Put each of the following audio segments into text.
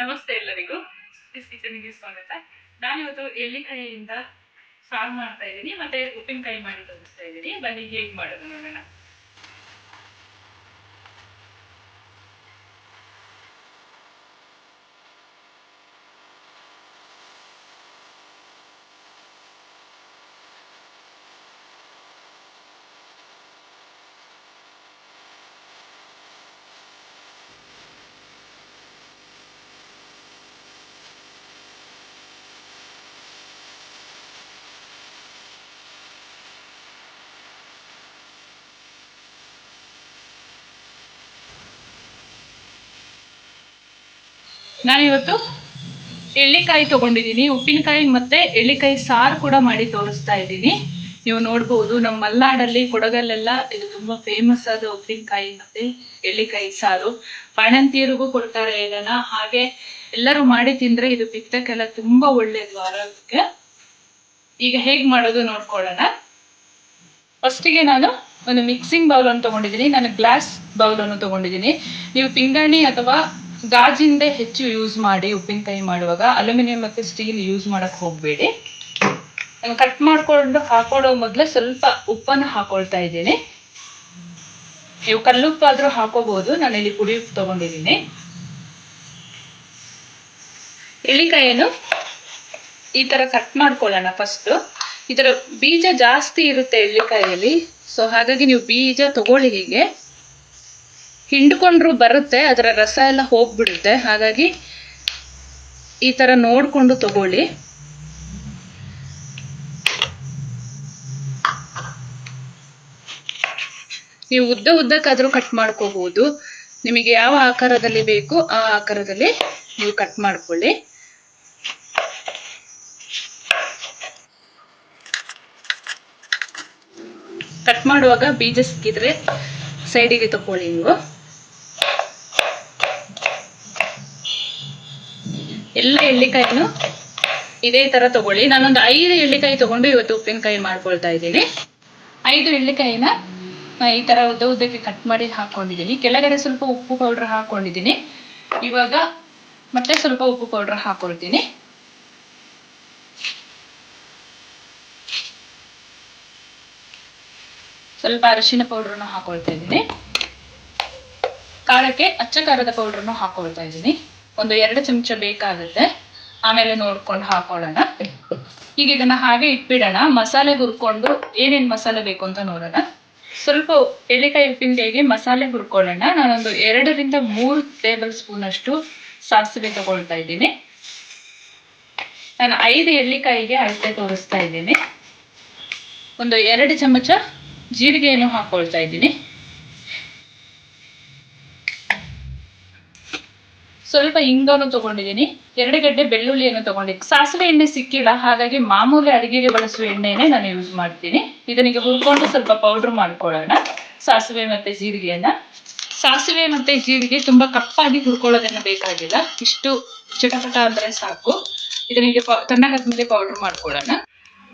ನಮಸ್ತೆ ಎಲ್ಲರಿಗೂ ಕಿಚನ್ಗೆ ಸ್ವಾಗತ ನಾನಿವತ್ತು ಎಳ್ಳಿಕಾಯಿಯಿಂದ ಸಾರು ಮಾಡ್ತಾ ಇದ್ದೀನಿ, ಮತ್ತೆ ಉಪ್ಪಿನಕಾಯಿ ಮಾಡಿ ತೋರಿಸ್ತಾ ಇದ್ದೀನಿ. ಬನ್ನಿ, ಹೇಗೆ ಮಾಡೋದು ನೋಡೋಣ. ನಾನಿವತ್ತು ಎಳ್ಳಿಕಾಯಿ ತಗೊಂಡಿದ್ದೀನಿ, ಉಪ್ಪಿನಕಾಯಿ ಮತ್ತೆ ಎಳ್ಳಿಕಾಯಿ ಸಾರು ಕೂಡ ಮಾಡಿ ತೋರಿಸ್ತಾ ಇದ್ದೀನಿ. ನೀವು ನೋಡ್ಬೋದು, ನಮ್ಮ ಮಲ್ನಾಡಲ್ಲಿ ಕೊಡಗಲ್ಲೆಲ್ಲ ಇದು ತುಂಬಾ ಫೇಮಸ್ ಆದ ಉಪ್ಪಿನಕಾಯಿ ಮತ್ತೆ ಎಳ್ಳಿಕಾಯಿ ಸಾರು. ಬಾಣಂತಿಯರಿಗೂ ಕೊಡ್ತಾರೆ ಇದನ್ನ. ಹಾಗೆ ಎಲ್ಲರೂ ಮಾಡಿ ತಿಂದ್ರೆ ಇದು ಪಿತ್ತಕ್ಕೆಲ್ಲ ತುಂಬಾ ಒಳ್ಳೇದು ಆರೋಗ್ಯಕ್ಕೆ ಈಗ ಹೇಗೆ ಮಾಡೋದು ನೋಡ್ಕೊಳ್ಳೋಣ. ಫಸ್ಟಿಗೆ ನಾನು ಒಂದು ಮಿಕ್ಸಿಂಗ್ ಬೌಲ್ ಅನ್ನು ತಗೊಂಡಿದ್ದೀನಿ. ನಾನು ಗ್ಲಾಸ್ ಬೌಲ್ ಅನ್ನು ತಗೊಂಡಿದ್ದೀನಿ. ನೀವು ಪಿಂಗಾಣಿ ಅಥವಾ ಗಾಜಿಂದೆ ಹೆಚ್ಚು ಯೂಸ್ ಮಾಡಿ ಉಪ್ಪಿನಕಾಯಿ ಮಾಡುವಾಗ ಅಲ್ಯೂಮಿನಿಯಂ ಮತ್ತೆ ಸ್ಟೀಲ್ ಯೂಸ್ ಮಾಡಕ್ ಹೋಗಬೇಡಿ. ನಾನು ಕಟ್ ಮಾಡ್ಕೊಂಡು ಹಾಕೊಳ್ಳೋ ಮೊದಲೇ ಸ್ವಲ್ಪ ಉಪ್ಪನ್ನು ಹಾಕೊಳ್ತಾ ಇದ್ದೀನಿ. ನೀವು ಕಲ್ಲುಪ್ಪಾದರೂ ಹಾಕೋಬಹುದು. ನಾನು ಇಲ್ಲಿ ಪುಡಿ ಉಪ್ಪು ತಗೊಂಡಿದ್ದೀನಿ. ಎಳ್ಳಿಕಾಯನ್ನು ಈ ತರ ಕಟ್ ಮಾಡ್ಕೊಳ್ಳೋಣ ಫಸ್ಟ್ ಇದರ ಬೀಜ ಜಾಸ್ತಿ ಇರುತ್ತೆ ಎಳ್ಳಿಕಾಯಲ್ಲಿ ಸೊ ಹಾಗಾಗಿ ನೀವು ಬೀಜ ತಗೊಳ್ಳಿ ಹೀಗೆ. ಹಿಂಡ್ಕೊಂಡ್ರು ಬರುತ್ತೆ, ಅದರ ರಸ ಎಲ್ಲ ಹೋಗ್ಬಿಡುತ್ತೆ. ಹಾಗಾಗಿ ಈ ತರ ನೋಡ್ಕೊಂಡು ತಗೊಳ್ಳಿ. ನೀವು ಉದ್ದ ಉದ್ದಕ್ಕಾದ್ರೂ ಕಟ್ ಮಾಡ್ಕೋಬಹುದು ನಿಮಗೆ ಯಾವ ಆಕಾರದಲ್ಲಿ ಬೇಕು, ಆ ಆಕಾರದಲ್ಲಿ ನೀವು ಕಟ್ ಮಾಡ್ಕೊಳ್ಳಿ. ಕಟ್ ಮಾಡುವಾಗ ಬೀಜ ಸಿಕ್ಕಿದ್ರೆ ಸೈಡಿಗೆ ತಗೊಳ್ಳಿ ನೀವು. ಎಲ್ಲ ಎಳ್ಳಿಕಾಯಿನು ಇದೇ ತರ ತಗೊಳ್ಳಿ. ನಾನೊಂದು ಐದು ಎಳ್ಳಿಕಾಯಿ ತಗೊಂಡು ಇವತ್ತು ಉಪ್ಪಿನಕಾಯಿ ಮಾಡ್ಕೊಳ್ತಾ ಇದ್ದೀನಿ. ಐದು ಎಳ್ಳಿಕಾಯಿನ ಈ ತರ ಉದ್ದ ಉದ್ದಕ್ಕೆ ಕಟ್ ಮಾಡಿ ಹಾಕೊಂಡಿದ್ದೀನಿ. ಕೆಳಗಡೆ ಸ್ವಲ್ಪ ಉಪ್ಪು ಪೌಡರ್ ಹಾಕೊಂಡಿದ್ದೀನಿ. ಇವಾಗ ಮತ್ತೆ ಸ್ವಲ್ಪ ಉಪ್ಪು ಪೌಡರ್ ಹಾಕೊಳ್ತೀನಿ. ಸ್ವಲ್ಪ ಅರಿಶಿನ ಪೌಡ್ರನ್ನು ಹಾಕೊಳ್ತಾ ಇದ್ದೀನಿ. ಖಾರಕ್ಕೆ ಅಚ್ಚ ಖಾರದ ಪೌಡ್ರನ್ನು ಹಾಕೊಳ್ತಾ ಇದ್ದೀನಿ. ಒಂದು ಎರಡು ಚಮಚ ಬೇಕಾಗುತ್ತೆ. ಆಮೇಲೆ ನೋಡ್ಕೊಂಡು ಹಾಕೊಳ್ಳೋಣ. ಈಗ ಇದನ್ನ ಹಾಗೆ ಇಟ್ಬಿಡೋಣ. ಮಸಾಲೆ ಹುರ್ಕೊಂಡು ಏನೇನ್ ಮಸಾಲೆ ಬೇಕು ಅಂತ ನೋಡೋಣ. ಸ್ವಲ್ಪ ಎಳ್ಳಿಕಾಯಿ ಉಪ್ಪಿನಕಾಯಿಗೆ ಮಸಾಲೆ ಹುರ್ಕೊಳ್ಳೋಣ. ನಾನೊಂದು ಎರಡರಿಂದ ಮೂರು ಟೇಬಲ್ ಸ್ಪೂನ್ ಅಷ್ಟು ಸಾಸಿವೆ ತಗೊಳ್ತಾ ಇದ್ದೀನಿ. ನಾನು ಐದು ಎಳ್ಳಿಕಾಯಿಗೆ ಅಳತೆ ತೋರಿಸ್ತಾ ಇದ್ದೀನಿ. ಒಂದು ಎರಡು ಚಮಚ ಜೀರಿಗೆಯನ್ನು ಹಾಕೊಳ್ತಾ ಇದ್ದೀನಿ. ಸ್ವಲ್ಪ ಇಂಗನ್ನು ತಗೊಂಡಿದ್ದೀನಿ. ಎರಡು ಗಡ್ಡೆ ಬೆಳ್ಳುಳ್ಳಿಯನ್ನು ತಗೊಂಡಿದ್ದೀನಿ. ಸಾಸಿವೆ ಎಣ್ಣೆ ಸಿಕ್ಕಿಲ್ಲ, ಹಾಗಾಗಿ ಮಾಮೂಲಿ ಅಡುಗೆಗೆ ಬಳಸುವ ಎಣ್ಣೆನೇ ನಾನು ಯೂಸ್ ಮಾಡ್ತೀನಿ. ಇದನಿಗೆ ಹುರ್ಕೊಂಡು ಸ್ವಲ್ಪ ಪೌಡ್ರ್ ಮಾಡ್ಕೊಳ್ಳೋಣ. ಸಾಸಿವೆ ಮತ್ತೆ ಜೀರಿಗೆಯನ್ನ. ಸಾಸಿವೆ ಮತ್ತೆ ಜೀರಿಗೆ ತುಂಬಾ ಕಪ್ಪಾಗಿ ಹುರ್ಕೊಳ್ಳೋದನ್ನ ಬೇಕಾಗಿಲ್ಲ. ಇಷ್ಟು ಚಟಪಟ ಅಂದರೆ ಸಾಕು. ಇದನಿಗೆ ತಣ್ಣಗಾದ್ಮೇಲೆ ಪೌಡ್ರ್ ಮಾಡ್ಕೊಳ್ಳೋಣ.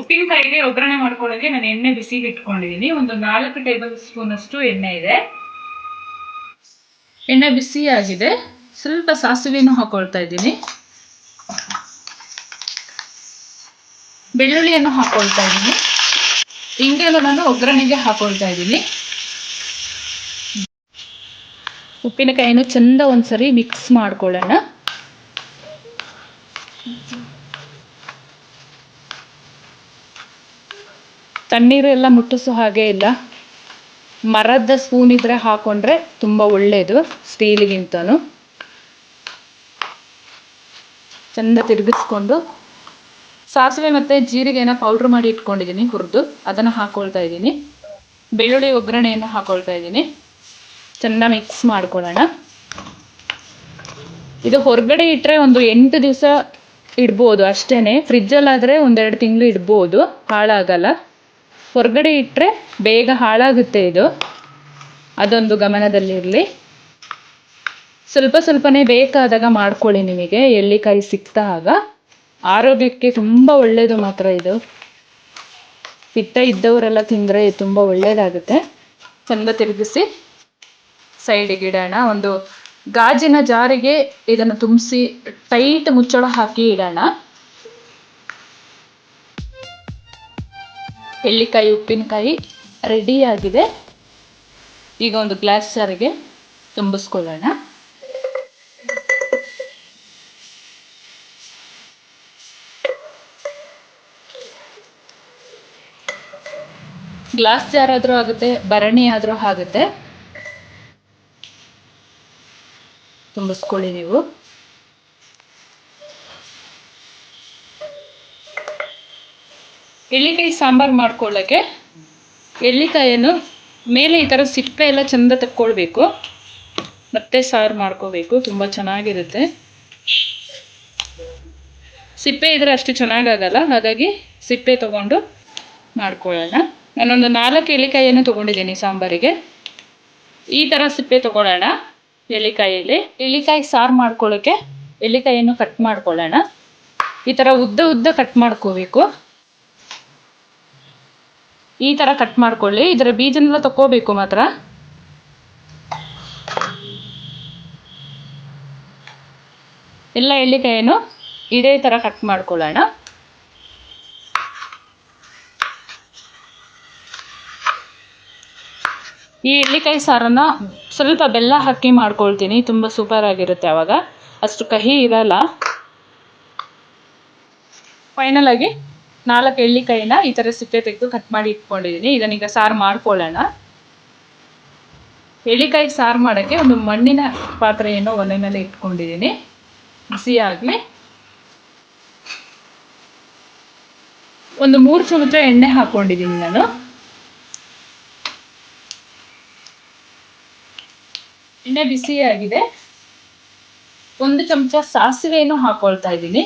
ಉಪ್ಪಿನಕಾಯಿಗೆ ಒಗ್ಗರಣೆ ಮಾಡ್ಕೊಳ್ಳೋಕೆ ನಾನು ಎಣ್ಣೆ ಬಿಸಿಗೆ ಇಟ್ಕೊಂಡಿದ್ದೀನಿ. ಒಂದು ನಾಲ್ಕು ಟೇಬಲ್ ಸ್ಪೂನ್ ಅಷ್ಟು ಎಣ್ಣೆ ಇದೆ. ಎಣ್ಣೆ ಬಿಸಿ ಆಗಿದೆ ಸ್ವಲ್ಪ ಸಾಸಿವೆನೂ ಹಾಕೊಳ್ತಾ ಇದ್ದೀನಿ. ಬೆಳ್ಳುಳ್ಳಿಯನ್ನು ಹಾಕೊಳ್ತಾ ಇದ್ದೀನಿ. ಹಿಂಗೆಲ್ಲ ನಾನು ಒಗ್ಗರಣೆಗೆ ಹಾಕೊಳ್ತಾ ಇದ್ದೀನಿ. ಉಪ್ಪಿನಕಾಯಿನ ಚಂದ ಒಂದ್ಸರಿ ಮಿಕ್ಸ್ ಮಾಡ್ಕೊಳ್ಳೋಣ. ತಣ್ಣೀರು ಎಲ್ಲ ಮುಟ್ಟಿಸೋ ಹಾಗೆ ಇಲ್ಲ. ಮರದ ಸ್ಪೂನ್ ಇದ್ರೆ ಹಾಕೊಂಡ್ರೆ ತುಂಬ ಒಳ್ಳೆಯದು ಸ್ಟೀಲಿಗಿಂತನೂ. ಚಂದ ತಿರುಗಿಸ್ಕೊಂಡು ಸಾಸಿವೆ ಮತ್ತು ಜೀರಿಗೆನ ಪೌಡ್ರ್ ಮಾಡಿ ಇಟ್ಕೊಂಡಿದ್ದೀನಿ ಹುರಿದು. ಅದನ್ನು ಹಾಕೊಳ್ತಾ ಇದ್ದೀನಿ. ಬೆಳ್ಳುಳ್ಳಿ ಒಗ್ಗರಣೆಯನ್ನು ಹಾಕೊಳ್ತಾ ಇದ್ದೀನಿ. ಚೆನ್ನಾಗಿ ಮಿಕ್ಸ್ ಮಾಡ್ಕೊಳ್ಳೋಣ. ಇದು ಹೊರಗಡೆ ಇಟ್ಟರೆ ಒಂದು ಎಂಟು ದಿವಸ ಇಡ್ಬೋದು ಅಷ್ಟೇ ಫ್ರಿಜ್ಜಲ್ಲಾದರೆ ಒಂದೆರಡು ತಿಂಗಳು ಇಡ್ಬೋದು. ಹಾಳಾಗಲ್ಲ. ಹೊರಗಡೆ ಇಟ್ಟರೆ ಬೇಗ ಹಾಳಾಗುತ್ತೆ ಇದು. ಅದೊಂದು ಗಮನದಲ್ಲಿರಲಿ. ಸ್ವಲ್ಪ ಸ್ವಲ್ಪನೇ ಬೇಕಾದಾಗ ಮಾಡ್ಕೊಳ್ಳಿ ನಿಮಗೆ. ಎಳ್ಳಿಕಾಯಿ ಸಿಕ್ಕಿದಾಗ ಆರೋಗ್ಯಕ್ಕೆ ತುಂಬ ಒಳ್ಳೆಯದು ಮಾತ್ರ ಇದು. ಪಿತ್ತ ಇದ್ದವರೆಲ್ಲ ತಿಂದರೆ ತುಂಬ ಒಳ್ಳೆಯದಾಗುತ್ತೆ ಚಂದ ತಿರುಗಿಸಿ ಸೈಡಿಗೆ ಇಡೋಣ. ಒಂದು ಗಾಜಿನ ಜಾರಿಗೆ ಇದನ್ನು ತುಂಬಿಸಿ ಟೈಟ್ ಮುಚ್ಚಳ ಹಾಕಿ ಇಡೋಣ. ಎಳ್ಳಿಕಾಯಿ, ಉಪ್ಪಿನಕಾಯಿ ರೆಡಿಯಾಗಿದೆ ಈಗ ಒಂದು ಗ್ಲಾಸ್ ಜಾರಿಗೆ ತುಂಬಿಸ್ಕೊಳ್ಳೋಣ. ಗ್ಲಾಸ್ ಜಾರ್ ಆದರೂ ಆಗುತ್ತೆ, ಭರಣಿ ಆದರೂ ಆಗುತ್ತೆ. ತುಂಬಿಸ್ಕೊಳ್ಳಿ ನೀವು. ಎಳ್ಳಿಕಾಯಿ ಸಾಂಬಾರು ಮಾಡ್ಕೊಳ್ಳೋಕ್ಕೆ ಎಳ್ಳಿಕಾಯನ್ನು ಮೇಲೆ ಈ ಥರ ಸಿಪ್ಪೆ ಎಲ್ಲ ಚೆಂದ ತಕ್ಕೊಳ್ಬೇಕು. ಮತ್ತೆ ಸಾರು ಮಾಡ್ಕೋಬೇಕು, ತುಂಬ ಚೆನ್ನಾಗಿರುತ್ತೆ. ಸಿಪ್ಪೆ ಇದ್ರೆ ಅಷ್ಟು ಚೆನ್ನಾಗಾಗಲ್ಲ, ಹಾಗಾಗಿ ಸಿಪ್ಪೆ ತಗೊಂಡು ಮಾಡ್ಕೊಳ್ಳೋಣ. ನಾನೊಂದು ನಾಲ್ಕು ಎಳ್ಳಿಕಾಯಿಯನ್ನು ತೊಗೊಂಡಿದ್ದೀನಿ ಸಾಂಬಾರಿಗೆ. ಈ ಥರ ಸಿಪ್ಪೆ ತೊಗೊಳ್ಳೋಣ ಎಲೆಕಾಯಿಯಲ್ಲಿ. ಎಲೆಕಾಯಿ ಸಾರು ಮಾಡ್ಕೊಳ್ಳೋಕ್ಕೆ ಎಳ್ಳಿಕಾಯಿಯನ್ನು ಕಟ್ ಮಾಡ್ಕೊಳ್ಳೋಣ. ಈ ಥರ ಉದ್ದ ಉದ್ದ ಕಟ್ ಮಾಡ್ಕೋಬೇಕು. ಈ ಥರ ಕಟ್ ಮಾಡ್ಕೊಳ್ಳಿ. ಇದರ ಬೀಜನೆಲ್ಲ ತಗೋಬೇಕು ಮಾತ್ರ. ಎಲ್ಲ ಎಳ್ಳಿಕಾಯನ್ನು ಇದೇ ಥರ ಕಟ್ ಮಾಡ್ಕೊಳ್ಳೋಣ. ಈ ಎಳ್ಳಿಕಾಯಿ ಸಾರನ್ನು ಸ್ವಲ್ಪ ಬೆಲ್ಲ ಹಾಕಿ ಮಾಡ್ಕೊಳ್ತೀನಿ. ತುಂಬ ಸೂಪರ್ ಆಗಿರುತ್ತೆ ಆವಾಗ ಅಷ್ಟು ಕಹಿ ಇರಲ್ಲ. ಫೈನಲ್ ಆಗಿ ನಾಲ್ಕು ಎಳ್ಳಿಕಾಯಿನ ಈ ಥರ ಸಿಪ್ಪೆ ತೆಗೆದು ಕಟ್ ಮಾಡಿ ಇಟ್ಕೊಂಡಿದ್ದೀನಿ ಇದನ್ನೀಗ ಸಾರು ಮಾಡ್ಕೊಳ್ಳೋಣ. ಎಳ್ಳಿಕಾಯಿ ಸಾರು ಮಾಡೋಕ್ಕೆ ಒಂದು ಮಣ್ಣಿನ ಪಾತ್ರೆಯನ್ನು ಒಲೆ ಮೇಲೆ ಇಟ್ಕೊಂಡಿದ್ದೀನಿ ಬಿಸಿ ಒಂದು ಮೂರು ಚಮಚ ಎಣ್ಣೆ ಹಾಕ್ಕೊಂಡಿದ್ದೀನಿ ನಾನು. ಎಣ್ಣೆ ಆಗಿದೆ. ಒಂದು ಚಮಚ ಸಾಸಿವೆಯನ್ನು ಹಾಕೊಳ್ತಾ ಇದ್ದೀನಿ.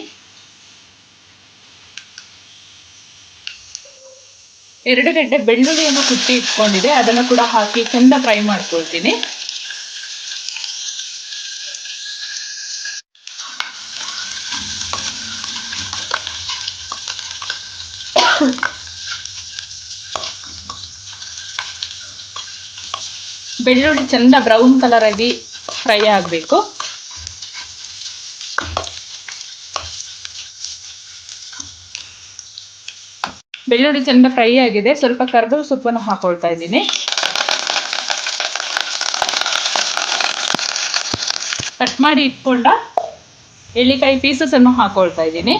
ಎರಡು ಗಂಟೆ ಬೆಳ್ಳುಳ್ಳಿಯನ್ನು ಕುಟ್ಟಿ ಇಟ್ಕೊಂಡಿದೆ. ಅದನ್ನು ಕೂಡ ಹಾಕಿ ಚೆಂದ ಫ್ರೈ ಮಾಡ್ಕೊಳ್ತೀನಿ. ಬೆಳ್ಳುಳ್ಳಿ ಚೆಂದ ಬ್ರೌನ್ ಕಲರ್ ಆಗಿ ಫ್ರೈ ಆಗಬೇಕು. ಬೆಳ್ಳುಳ್ಳಿ ಚೆಂದ ಫ್ರೈ ಆಗಿದೆ. ಸ್ವಲ್ಪ ಕರ್ಬೇವು ಸೊಪ್ಪನ್ನು ಹಾಕೊಳ್ತಾ ಇದ್ದೀನಿ. ಕಟ್ ಮಾಡಿ ಇಟ್ಕೊಂಡ ಎಳ್ಳಿಕಾಯಿ ಪೀಸಸ್ ಅನ್ನು ಹಾಕೊಳ್ತಾ ಇದ್ದೀನಿ.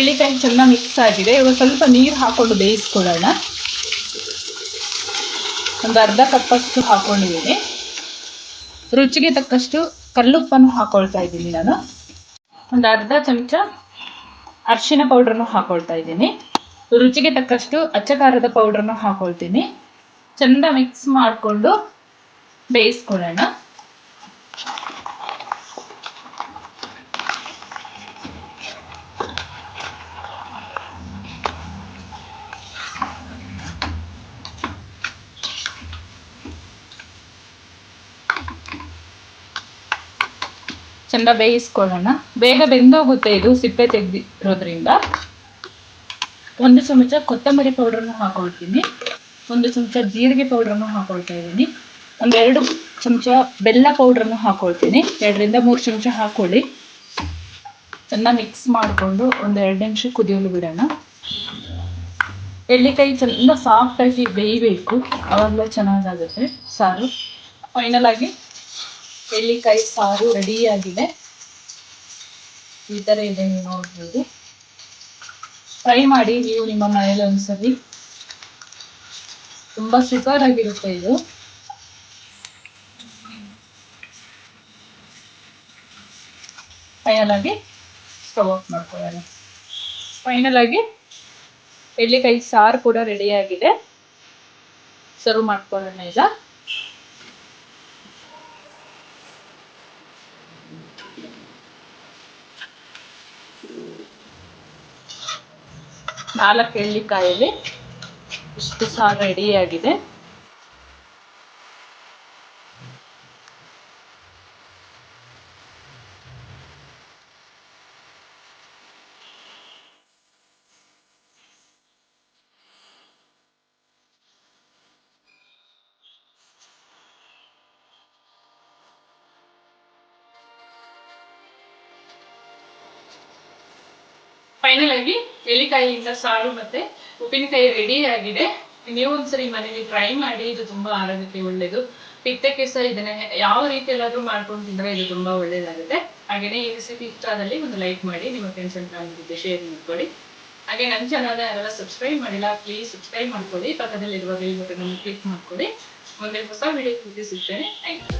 ಎಳ್ಳಿಕಾಯಿ ಚೆನ್ನಾಗಿ ಮಿಕ್ಸ್ ಆಗಿದೆ. ಇವಾಗ ಸ್ವಲ್ಪ ನೀರು ಹಾಕೊಂಡು ಬೇಯಿಸ್ಕೊಳ್ಳೋಣ. ಒಂದು ಅರ್ಧ ಕಪ್ಪಷ್ಟು ಹಾಕೊಂಡಿದ್ದೀನಿ. ರುಚಿಗೆ ತಕ್ಕಷ್ಟು ಕಲ್ಲುಪ್ಪನ್ನು ಹಾಕೊಳ್ತಾ ಇದ್ದೀನಿ ನಾನು. ಒಂದು ಅರ್ಧ ಚಮಚ ಅರಿಶಿನ ಪೌಡ್ರನ್ನು ಹಾಕೊಳ್ತಾ ಇದ್ದೀನಿ. ರುಚಿಗೆ ತಕ್ಕಷ್ಟು ಅಚ್ಚಕಾರದ ಪೌಡ್ರನ್ನು ಹಾಕೊಳ್ತೀನಿ. ಚೆಂದ ಮಿಕ್ಸ್ ಮಾಡಿಕೊಂಡು ಬೇಯಿಸ್ಕೊಳ್ಳೋಣ. ಚೆಂದ ಬೇಯಿಸ್ಕೊಳ್ಳೋಣ. ಬೇಗ ಬೆಂದೋಗುತ್ತೆ ಇದು ಸಿಪ್ಪೆ ತೆಗೆದಿರೋದ್ರಿಂದ. ಒಂದು ಚಮಚ ಕೊತ್ತಂಬರಿ ಪೌಡ್ರನ್ನು ಹಾಕೊಳ್ತೀನಿ. ಒಂದು ಚಮಚ ಜೀರಿಗೆ ಪೌಡ್ರನ್ನು ಹಾಕೊಳ್ತಾ ಇದ್ದೀನಿ. ಒಂದೆರಡು ಚಮಚ ಬೆಲ್ಲ ಪೌಡ್ರನ್ನು ಹಾಕೊಳ್ತೀನಿ. ಎರಡರಿಂದ ಮೂರು ಚಮಚ ಹಾಕೊಳ್ಳಿ. ಚೆನ್ನಾಗಿ ಮಿಕ್ಸ್ ಮಾಡಿಕೊಂಡು ಒಂದು ಎರಡು ನಿಮಿಷ ಕುದಿಯಲು ಬಿಡೋಣ. ಎಳ್ಳಿಕಾಯಿ ಚೆನ್ನ ಸಾಫ್ಟಾಗಿ ಬೇಯಬೇಕು. ಅವಾಗಲೇ ಚೆನ್ನಾಗಾಗುತ್ತೆ ಸಾರು. ಫೈನಲ್ ಎಳ್ಳಿಕಾಯಿ ಸಾರು ರೆಡಿಯಾಗಿದೆ. ಈ ಥರ ಇದೆ ನೀವು ನೋಡ್ಬೋದು. ಫ್ರೈ ಮಾಡಿ ನೀವು ನಿಮ್ಮ ಮನೇಲಿ ಒಂದ್ಸರಿ. ತುಂಬ ಸೂಪರ್ ಆಗಿರುತ್ತೆ ಇದು. ಫೈನಲ್ ಆಗಿ ಸ್ಟವ್ ಆಫ್ ಮಾಡ್ಕೊಳ್ಳೋಣ. ಫೈನಲ್ ಆಗಿ ಎಳ್ಳಿಕಾಯಿ ಸಾರು ಕೂಡ ರೆಡಿಯಾಗಿದೆ ಸರ್ವ್ ಮಾಡ್ಕೊಳ್ಳೋಣ ಈಗ. ನಾಲ್ಕು ಎಳ್ಳಿಕಾಯಲ್ಲಿ ಇಷ್ಟು ಸಾರು ರೆಡಿಯಾಗಿದೆ ಫೈನಲ್ ಆಗಿ ಎಳ್ಳಿಕಾಯಿಯಿಂದ ಸಾರು ಮತ್ತೆ ಉಪ್ಪಿನಕಾಯಿ ರೆಡಿ ಆಗಿದೆ. ನೀವು ಒಂದ್ಸರಿ ಮನೇಲಿ ಟ್ರೈ ಮಾಡಿ, ಇದು ತುಂಬಾ ಆರೋಗ್ಯಕ್ಕೆ ಒಳ್ಳೇದು. ಪಿತ್ತಕ್ಕೆ ಸಹ ಇದನ್ನ ಯಾವ ರೀತಿ ಎಲ್ಲಾದ್ರೂ ಮಾಡ್ಕೊಂಡು ತಿಂದ್ರೆ ಇದು ತುಂಬಾ ಒಳ್ಳೇದಾಗುತ್ತೆ. ಹಾಗೇನೆ ಈ ರೆಸಿಪಿ ಇಷ್ಟ ಆದಲ್ಲಿ ಒಂದು ಲೈಕ್ ಮಾಡಿ, ನಿಮ್ಮ ಫ್ರೆಂಡ್ಸ್ ಅಂತ ಫ್ಯಾಮಿಲಿ ಶೇರ್ ಮಾಡ್ಕೊಡಿ ಹಾಗೆ ನನ್ನ ಚಾನಲ್ ಯಾರೆಲ್ಲ ಸಬ್ಸ್ಕ್ರೈಬ್ ಮಾಡಿಲ್ಲ ಪ್ಲೀಸ್ ಸಬ್ಸ್ಕ್ರೈಬ್ ಮಾಡ್ಕೊಳ್ಳಿ. ಪಕ್ಕದಲ್ಲಿರುವ ಬಟನ್ ಕ್ಲಿಕ್ ಮಾಡ್ಕೊಡಿ ಮುಂದೆ ಹೊಸ ವಿಡಿಯೋ ಸಿಗ್ತೇನೆ. Thank you